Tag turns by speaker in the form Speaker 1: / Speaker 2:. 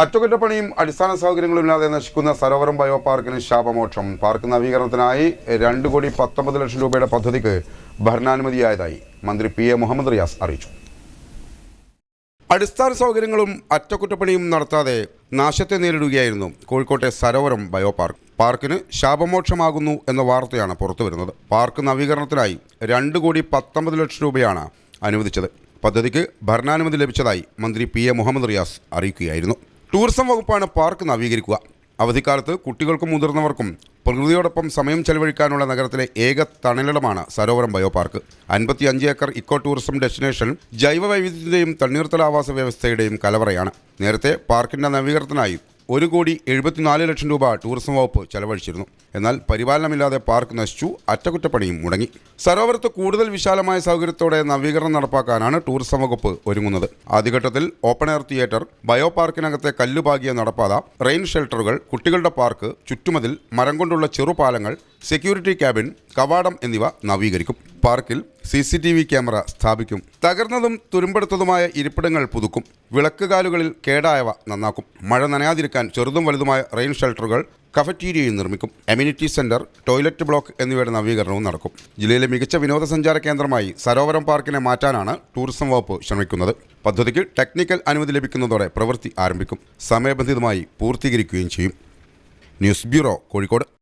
Speaker 1: അറ്റകുറ്റപ്പണിയും അടിസ്ഥാന സൗകര്യങ്ങളും ഇല്ലാതെ നശിക്കുന്ന സരോവരം ബയോ പാർക്കിന് ശാപമോക്ഷം. പാർക്ക് നവീകരണത്തിനായി രണ്ട് കോടി പത്തൊമ്പത് ലക്ഷം രൂപയുടെ പദ്ധതിക്ക് ഭരണാനുമതിയായതായി മന്ത്രി പി എ മുഹമ്മദ് റിയാസ് അറിയിച്ചു. അടിസ്ഥാന സൗകര്യങ്ങളും അറ്റകുറ്റപ്പണിയും നടത്താതെ നാശത്തെ നേരിടുകയായിരുന്നു കോഴിക്കോട്ടെ സരോവരം ബയോ പാർക്ക് പാർക്കിന് ശാപമോക്ഷമാകുന്നു എന്ന വാർത്തയാണ് പുറത്തുവരുന്നത്. പാർക്ക് നവീകരണത്തിനായി രണ്ട് കോടി പത്തൊമ്പത് ലക്ഷം രൂപയാണ് അനുവദിച്ചത്. പദ്ധതിക്ക് ഭരണാനുമതി ലഭിച്ചതായി മന്ത്രി പി എ മുഹമ്മദ് റിയാസ് അറിയിക്കുകയായിരുന്നു. ടൂറിസം വകുപ്പാണ് പാർക്ക് നവീകരിക്കുക. അവധിക്കാലത്ത് കുട്ടികൾക്കും മുതിർന്നവർക്കും പ്രകൃതിയോടൊപ്പം സമയം ചെലവഴിക്കാനുള്ള നഗരത്തിലെ ഏക തണലിടമാണ് സരോവരം ബയോ പാർക്ക് അൻപത്തി അഞ്ച് ഏക്കർ ഇക്കോ ടൂറിസം ഡെസ്റ്റിനേഷൻ ജൈവ വൈവിധ്യത്തിന്റെയും തണ്ണീർത്തല വ്യവസ്ഥയുടെയും കലവറയാണ്. നേരത്തെ പാർക്കിന്റെ നവീകരണത്തിനായി ഒരു കോടി എഴുപത്തിനാല് ലക്ഷം രൂപ ടൂറിസം വകുപ്പ് ചെലവഴിച്ചിരുന്നു. എന്നാൽ പരിപാലനമില്ലാതെ പാർക്ക് നശിച്ചു അറ്റകുറ്റപ്പണിയും മുടങ്ങി. സരോവരത്ത് കൂടുതൽ വിശാലമായ സൗകര്യത്തോടെ നവീകരണം നടപ്പാക്കാനാണ് ടൂറിസം വകുപ്പ് ഒരുങ്ങുന്നത്. ആദ്യഘട്ടത്തിൽ ഓപ്പൺ എയർ തിയേറ്റർ ബയോ പാർക്കിനകത്തെ കല്ലുപാകിയ നടപ്പാത റെയിൻ ഷെൽട്ടറുകൾ കുട്ടികളുടെ പാർക്ക് ചുറ്റുമതിൽ മരം കൊണ്ടുള്ള ചെറുപാലങ്ങൾ സെക്യൂരിറ്റി ക്യാബിൻ കവാടം എന്നിവ നവീകരിക്കും. പാർക്കിൽ C C T V camera സ്ഥാപിക്കും. തകർന്നതും തുരുമ്പെടുത്തതുമായ ഇരിപ്പിടങ്ങൾ പുതുക്കും. വിളക്കുകാലുകളിൽ കേടായവ നന്നാക്കും. മഴ നനയാതിരിക്കാൻ ചെറുതും വലുതുമായ റെയിൻ ഷെൽട്ടറുകൾ കഫറ്റീരിയയും നിർമ്മിക്കും. എമ്യൂണിറ്റി സെന്റർ ടോയ്ലറ്റ് ബ്ലോക്ക് എന്നിവയുടെ നവീകരണവും നടക്കും. ജില്ലയിലെ മികച്ച വിനോദസഞ്ചാര കേന്ദ്രമായി സരോവരം പാർക്കിനെ മാറ്റാനാണ് ടൂറിസം വകുപ്പ് ശ്രമിക്കുന്നത്. പദ്ധതിക്ക് ടെക്നിക്കൽ അനുമതി ലഭിക്കുന്നതോടെ പ്രവൃത്തി ആരംഭിക്കും. സമയബന്ധിതമായി പൂർത്തീകരിക്കുകയും ചെയ്യും. News bureau Kozhikode.